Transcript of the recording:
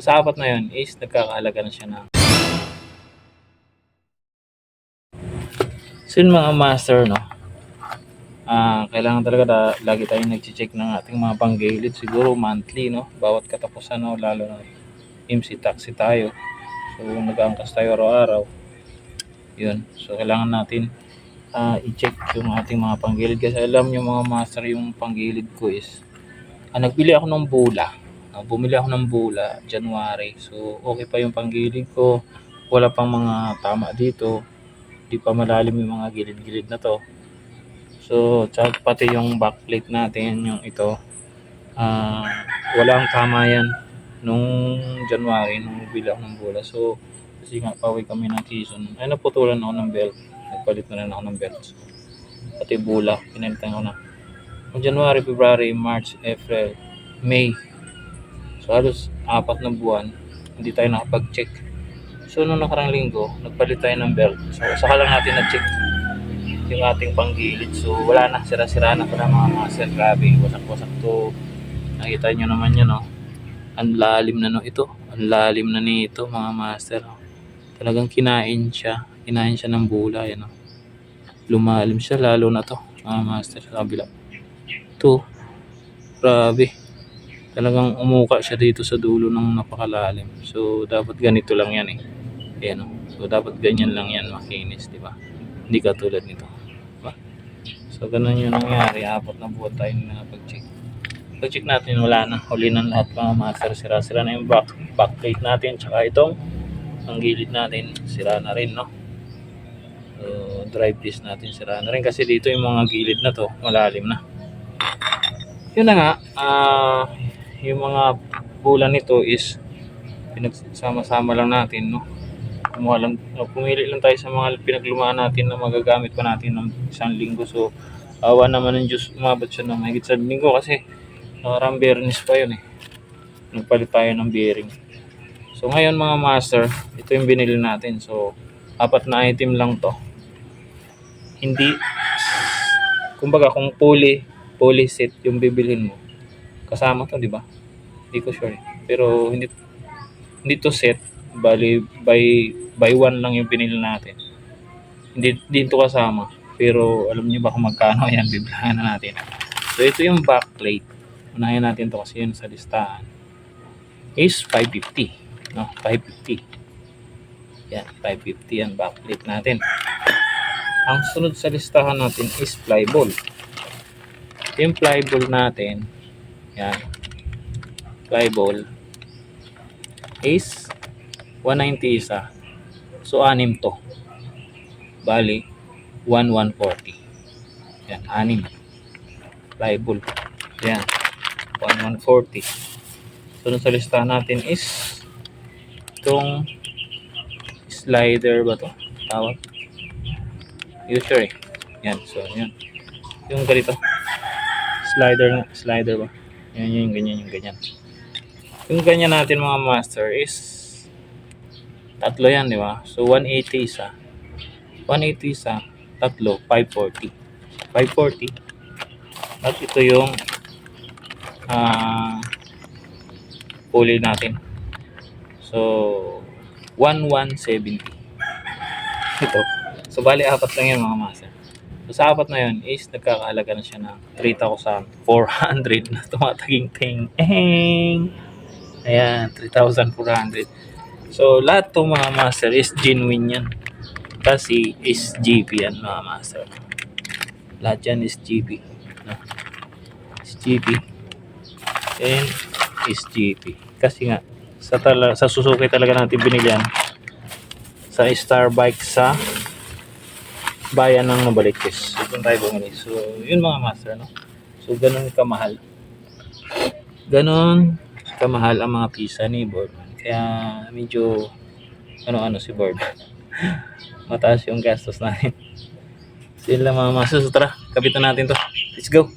So sa apat na yun is nagkakaalaga na siya ng So yun mga master no. Ah, kailangan talaga da, lagi tayong nagche-check ng ating mga panggilid siguro monthly no. Bawat katapusan no lalo na MC taxi tayo. So nag-aangkas tayo araw-araw. Yun. So kailangan natin ah, i-check yung ating mga panggilid kasi alam nyo mga master yung panggilid ko is ah, nagbili ako ng bula. Ah, bumili ako ng bula January. So okay pa yung panggilid ko. Wala pang mga tama dito. Di pa malalim yung mga gilid-gilid na to. So, tsaka pati yung backplate natin, yung ito, ah walang tama yan nung January, nung bili ako ng bula. So, kasi nga, pauwi kami ng Quezon. Ay, naputulan ako ng belt. Nagpalit na rin ako ng belt. Pati bula, pinalitan ko na. Noong January, February, March, April, May. So, halos apat na buwan, hindi tayo nakapag-check. So, nung nakarang linggo, nagpalit tayo ng belt. So, saka lang natin na-check yung ating panggilid. So, wala na. Sira-sira na pala mga master. Grabe. Wasak-wasak to. Nakita nyo naman yun, no? Ang lalim na no ito. Ang lalim na nito, mga master. no? Talagang kinain siya. Kinain siya ng bula, yan, no? Lumalim siya, lalo na to, mga master. Sa kabila. Ito. Grabe. Talagang umuka siya dito sa dulo ng napakalalim. So, dapat ganito lang yan, eh. Ayan? So, dapat ganyan lang yan, makinis, di ba? Hindi katulad nito. Diba? So, ganun yung nangyari. Apat na buwan tayo na pag-check. Natin, wala na. Huli na lahat mga master. Sira-sira na yung back, backplate natin. Tsaka itong ang gilid natin, sira na rin, no? So, drive disc natin, sira na rin. Kasi dito yung mga gilid na to, malalim na. Yun na nga, ah, yung mga bulan nito is pinagsama-sama lang natin, no? kumuha lang, no, pumili lang tayo sa mga pinaglumaan natin na magagamit pa natin ng isang linggo. So, awa naman ng Diyos, umabot siya ng mahigit sa linggo kasi nakarang bearings pa yun eh. Nagpalit tayo ng bearing. So, ngayon mga master, ito yung binili natin. So, apat na item lang to. Hindi, kumbaga kung pulley, pulley set yung bibilhin mo, kasama to, di ba? Hindi ko sure. eh. Pero hindi, hindi to set, bali by by one lang yung pinili natin. Hindi dito kasama. Pero alam niyo ba kung magkano yan, bibilangan na natin. So ito yung backplate. Unahin natin to kasi yun sa listahan. Is 550. No, 550. Yan, 550 yan backplate natin. Ang sunod sa listahan natin is flyball. Yung flyball natin, yan, flyball is 190 isa. So, anim to. Bali, 1140. Yan, anim. Pliable. Yan. 1140. Sunod sa listahan natin is itong slider ba to? Tawag? User eh. Yan, so yan. Yung ganito. Slider na, slider ba? Yan, yung ganyan, yung ganyan. Yung ganyan natin mga master is tatlo yan, di ba? So, 180 isa. 180 isa, tatlo, 540. 540. At ito yung ah pulley natin. So, 1170. Ito. So, bali, apat lang yan mga master. So, sa apat na yun is nagkakaalaga na siya ng 3,400 na tumataging-ting. Eheng! Ayan, 3,400. So, lahat to mga master is genuine yan. Kasi is GP yan mga master. Lahat yan is GP. No? Is GP. And is GP. Kasi nga, sa, tala, sa Suzuki talaga natin binili yan. Sa Star Bike sa bayan ng Nabaliches. So, doon tayo bumili. So, yun mga master, no? So, ganun kamahal. Ganun kamahal ang mga pisa ni Boardman. Kaya medyo ano-ano si Boardman. Mataas yung gastos natin. So yun lang mga master. So kapitan natin to. Let's go.